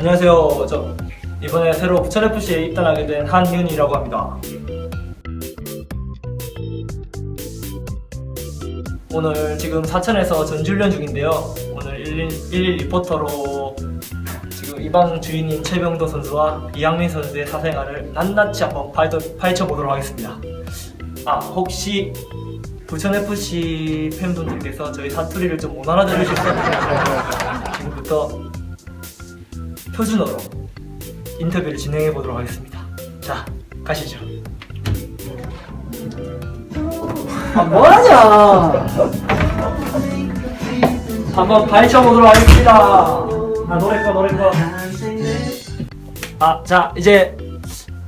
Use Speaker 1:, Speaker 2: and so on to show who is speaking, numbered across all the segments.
Speaker 1: 안녕하세요. 저 이번에 새로 부천 FC에 입단하게 된 한희은이라고 합니다. 오늘 지금 사천에서 전지훈련 중인데요. 오늘 11, 11 리포터로 지금 이방 주인인 최병도 선수와 이양민 선수의 사생활을 낱낱이 한번 파헤쳐, 파헤쳐 보도록 하겠습니다. 아 혹시 부천 FC 팬분들께서 저희 사투리를 좀못 알아들으실 수 있다면 지금부터 표준어로 인터뷰를 진행해 보도록 하겠습니다. 자, 가시죠. 아, 뭐하냐? 한번 파헤쳐 보도록 하겠습니다. 아, 노래 꺼, 노래 꺼. 아, 자, 이제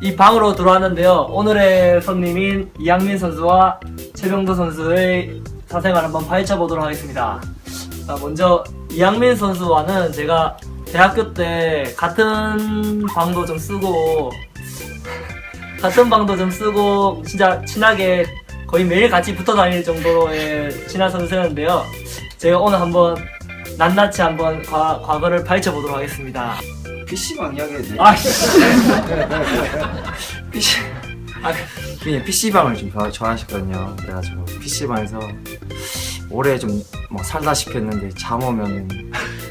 Speaker 1: 이 방으로 들어왔는데요. 오늘의 손님인 이양민 선수와 최병도 선수의 사생활 한번 파헤쳐 보도록 하겠습니다. 아, 먼저 이양민 선수와는 제가 대학교 때 같은 방도 좀 쓰고 같은 방도 좀 쓰고 진짜 친하게 거의 매일 같이 붙어 다닐 정도의 친한 선수였는데요. 제가 오늘 한번 낱낱이 한번 과, 과거를 파헤쳐 보도록 하겠습니다.
Speaker 2: PC방 이야기해도 돼?
Speaker 1: 아, 씨.
Speaker 2: PC
Speaker 1: 아,
Speaker 2: 그냥 PC방을 좀 좋아- 좋아하셨거든요 그래가지고 PC방에서 오래 좀 뭐 살다시피 했는데 잠 오면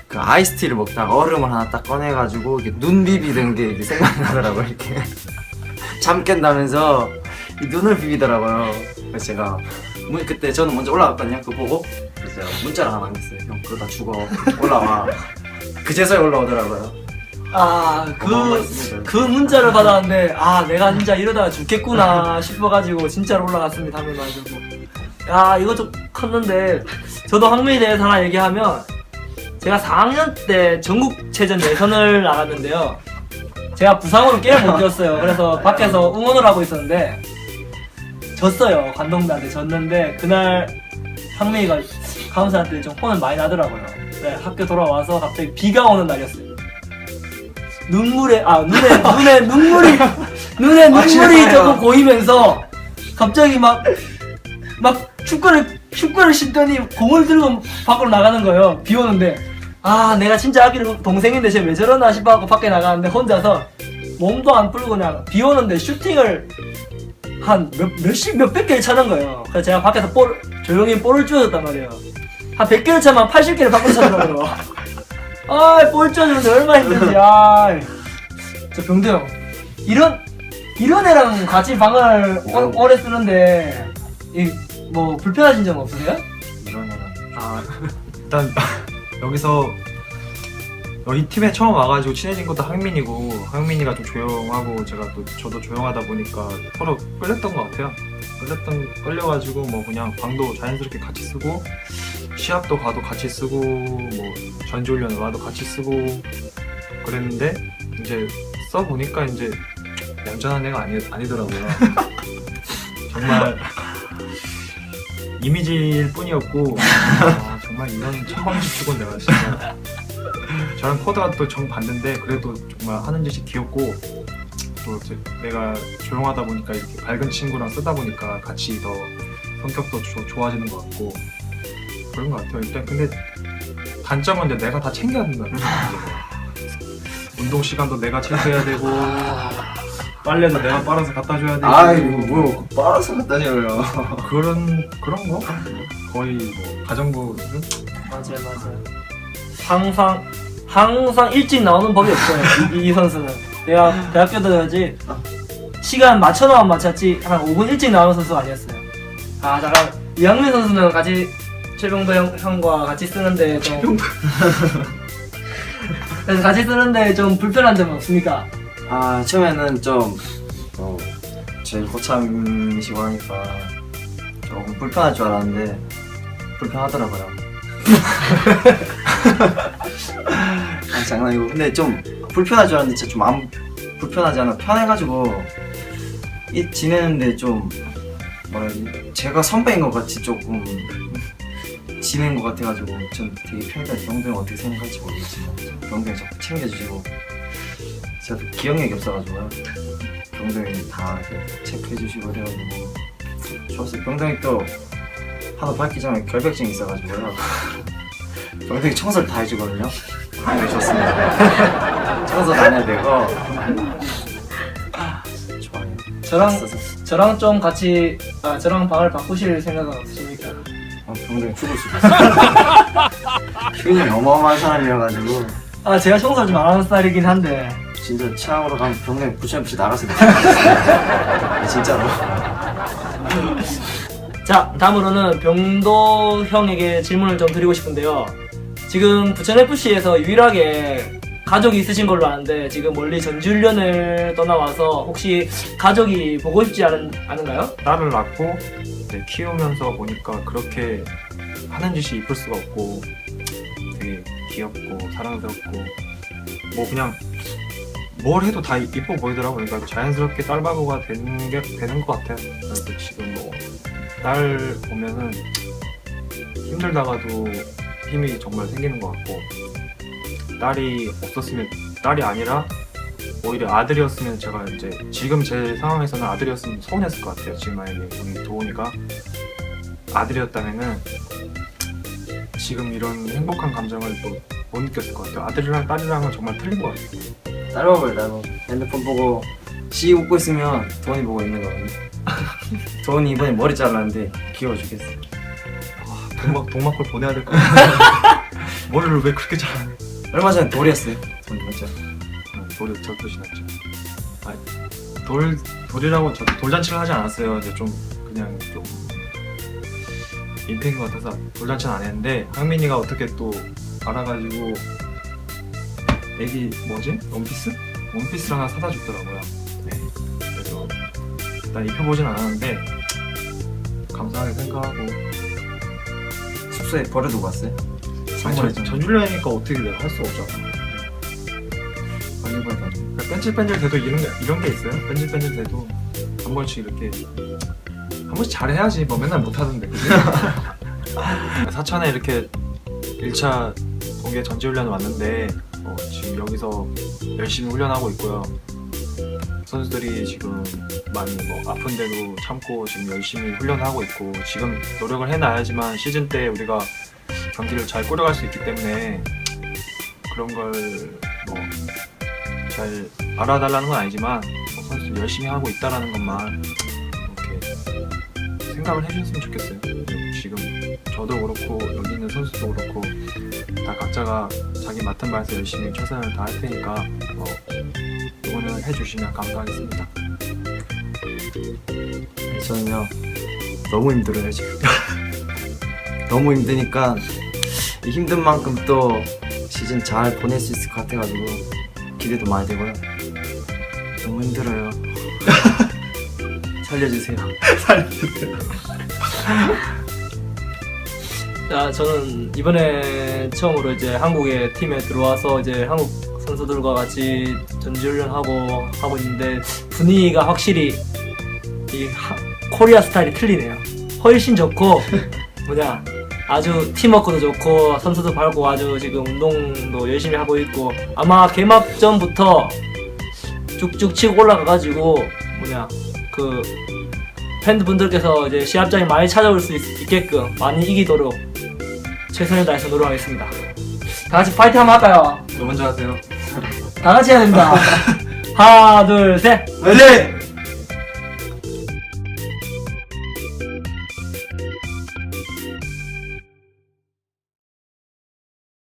Speaker 2: 그 아이스티를 먹다가 얼음을 하나 딱 꺼내가지고 이게 눈 비비던 게 이게 생각이 나더라고요 이렇게. 잠 깬다면서 이 눈을 비비더라고요. 그래서 제가 문- 그때 저는 먼저 올라갔거든요 그거 보고. 그래서 제가 문자를 하나 남겼어요. 형 그러다 죽어. 올라와. 그제서야 올라오더라고요.
Speaker 1: 아, 그, 그 문자를 받았는데, 아, 내가 진짜 이러다가 죽겠구나 싶어가지고, 진짜로 올라갔습니다. 하면가지고. 야, 이거 좀 컸는데, 저도 황민에 대해서 하나 얘기하면, 제가 4학년 때 전국체전 예선을 나갔는데요. 제가 부상으로 게임을 못 뛰었어요. 그래서 밖에서 응원을 하고 있었는데, 졌어요. 관동대한테 졌는데, 그날 황민이가 카운서한테 좀 혼을 많이 나더라고요. 네, 학교 돌아와서 갑자기 비가 오는 날이었어요. 눈물에 아 눈에 눈에 눈물이 눈에 눈물이
Speaker 2: 진짜요?
Speaker 1: 조금 고이면서 갑자기 막 막 축구를 축구를 신더니 공을 들고 밖으로 나가는 거예요. 비 오는데 아 내가 진짜 아기를 동생인데 쟤 왜 저러나 싶어 하고 밖에 나가는데 혼자서 몸도 안 풀고 그냥 비 오는데 슈팅을 한 몇, 몇십 몇백 개를 차는 거예요. 그래서 제가 밖에서 볼 조용히 볼을 쥐어줬단 말이에요. 한 100개를 차면 80개를 밖으로 차더라고요. 아, 볼 쪄주는데 얼마나 힘든지, 아. 저 병도 형. 이런, 이런 애랑 같이 방을 오, 오래 쓰는데, 이, 뭐, 불편하신 점 없으세요?
Speaker 2: 이런 애랑
Speaker 3: 아 일단 여기서 여기 팀에 처음 와가지고 친해진 것도 황민이고 황민이가 좀 조용하고 제가 또 저도 조용하다 보니까 서로 끌렸던 것 같아요. 끌렸던 끌려가지고 뭐 그냥 방도 자연스럽게 같이 쓰고 시합도 가도 같이 쓰고 뭐 전지훈련 와도 같이 쓰고 그랬는데 이제 써 보니까 이제 얌전한 애가 아니 아니더라고요. 정말 이미지일 뿐이었고 아, 정말 이런 처음 축은 내가 진짜 저랑 코드가 또정 봤는데 그래도 정말 하는 짓이 귀엽고 또 내가 조용하다 보니까 이렇게 밝은 친구랑 쓰다 보니까 같이 더 성격도 조- 좋아지는 것 같고 그런 것 같아요. 일단 근데 단점은 이제 내가 다 챙겨야 된다는 거예요. 운동 시간도 내가 챙겨야 되고 빨래도 내가 빨아서 갖다 줘야 되고
Speaker 2: 아이고 뭐 빨아서 갔다니요
Speaker 3: 그런 그런 거 거의 뭐 가정부
Speaker 1: 맞아요, 맞아요. 항상, 항상 일찍 나오는 법이 없어요, 이, 이 선수는. 내가 대학교 다녀야지, 시간 맞춰놓으면 맞췄지, 한 5분 일찍 나오는 선수가 아니었어요. 아, 잠깐, 이양민 선수는 같이, 최병도 형, 형과 같이 쓰는데 좀. 그래서 같이 쓰는데 좀 불편한 점은 없습니까?
Speaker 2: 아 처음에는 좀 어, 제일 고참이시고 하니까 조금 불편할 줄 알았는데 불편하더라고요. 아 장난이고. 근데 좀 불편할 줄 알았는데 진짜 좀안 불편하지 않아. 편해가지고 이 지내는데 좀 뭐라 해야 되지? 제가 선배인 것 같이 조금 지낸 것 같아가지고 전 되게 편하다 형 어떻게 생각할지 모르겠지만 형 자꾸 챙겨주시고 제가 또 기억력이 없어가지고요. 병동이 다 이렇게 체크해주시고 이래가지고 좋았어요. 병동이 또 하도 밝기 전에 결벽증이 있어가지고요. 병동이 청소를 다 해주거든요. 아, 네, 좋습니다. 청소도 안 해야 되고. 아, 좋아요.
Speaker 1: 저랑. 저랑 좀 같이 아 저랑 방을 바꾸실 생각은 없으십니까?
Speaker 2: 어, 병동에 죽을 수도 있어. 휴인이 어마어마한 사람이어가지고
Speaker 1: 아 제가 청소를 좀안 하는 스타일이긴 한데
Speaker 2: 진짜 취향으로 가면 병동에 부처없이 나가서 못 진짜로.
Speaker 1: 자 다음으로는 병도 형에게 질문을 좀 드리고 싶은데요. 지금 부천 FC에서 유일하게 가족이 있으신 걸로 아는데 지금 멀리 전지훈련을 떠나와서 혹시 가족이 보고 싶지 않은, 않은가요?
Speaker 3: 딸을 낳고 이제 키우면서 보니까 그렇게 하는 짓이 이쁠 수가 없고 되게 귀엽고 사랑스럽고 뭐 그냥 뭘 해도 다 이뻐 보이더라고요. 그러니까 자연스럽게 딸바보가 되는 게 되는 것 같아요. 그래서 지금 뭐 딸 보면은 힘들다가도 힘이 정말 생기는 것 같고 딸이 없었으면 딸이 아니라 오히려 아들이었으면 제가 이제 지금 제 상황에서는 아들이었으면 서운했을 것 같아요. 지금 만약에 우리 도훈이가 아들이었다면은 지금 이런 행복한 감정을 또 못 느꼈을 것 같아요. 아들이랑 딸이랑은 정말 틀린 것 같아요.
Speaker 2: 딸먹어요 딸먹. 핸드폰 보고 씨 웃고 있으면 도원이 보고 있는 거거든요. 도원이 이번에 머리 잘랐는데 귀여워 죽겠어.
Speaker 3: 동막 동막골 보내야 될 것 같아요. 머리를 왜 그렇게 잘하냐?
Speaker 2: 얼마 전에 돌이었어요. 돈 진짜.
Speaker 3: 돌이 저도 지났죠. 아, 돌 돌이라고 저도 돌잔치를 하지 않았어요. 이제 좀 그냥 좀 인테인 것 같아서 돌잔치는 안 했는데 황민이가 어떻게 또 알아가지고 애기 뭐지 원피스 원피스를 하나 사다 줬더라고요. 네. 그래서 일단 입혀보진 않았는데 감사하게 생각하고
Speaker 2: 숙소에 버려두고 왔어요.
Speaker 3: 아니,
Speaker 2: 선물해
Speaker 3: 전-
Speaker 2: 준
Speaker 3: 전줄려니까 어떻게 내가 할 수 없잖아.
Speaker 2: 빨리 버려.
Speaker 3: 그러니까 뺀질뺀질 돼도 이런 게, 이런 게 있어요. 뺀질뺀질 돼도 한 번씩 이렇게 한 번씩 잘해야지 뭐 맨날 못하던데 그지? 사천에 이렇게 1차 동계 전지훈련을 왔는데 어, 지금 여기서 열심히 훈련하고 있고요. 선수들이 지금 많이 뭐 아픈 데도 참고 지금 열심히 훈련하고 있고 지금 노력을 해놔야지만 시즌 때 우리가 경기를 잘 꾸려갈 수 있기 때문에 그런 걸 뭐 잘 알아달라는 건 아니지만 뭐 선수 열심히 하고 있다라는 것만 이렇게 생각을 해주셨으면 좋겠어요. 지금 저도 그렇고 여기 있는 선수도 그렇고 다 각자가 자기 맡은 바에서 열심히 최선을 다할 테니까 뭐 응원을 해주시면 감사하겠습니다.
Speaker 2: 저는요 너무 힘들어요 지금. 너무 힘드니까 이 힘든 만큼 또 시즌 잘 보낼 수 있을 것 같아가지고 기대도 많이 되고요. 너무 힘들어요. 살려주세요.
Speaker 1: 자, 저는 이번에 처음으로 이제 한국의 팀에 들어와서 이제 한국 선수들과 같이 전지훈련하고 하고 있는데 분위기가 확실히 이 하- 코리아 스타일이 틀리네요. 훨씬 좋고 뭐냐 아주 팀워크도 좋고 선수도 밝고 아주 지금 운동도 열심히 하고 있고 아마 개막전부터 쭉쭉 치고 올라가가지고 뭐냐 그 팬분들께서 이제 시합장에 많이 찾아올 수 있, 게끔 많이 이기도록 최선을 다해서 노력하겠습니다. 다 같이 파이팅 한번 할까요?
Speaker 3: 너 먼저 하세요.
Speaker 1: 다 같이 해야 됩니다. 하나, 둘, 셋.
Speaker 2: 화이팅!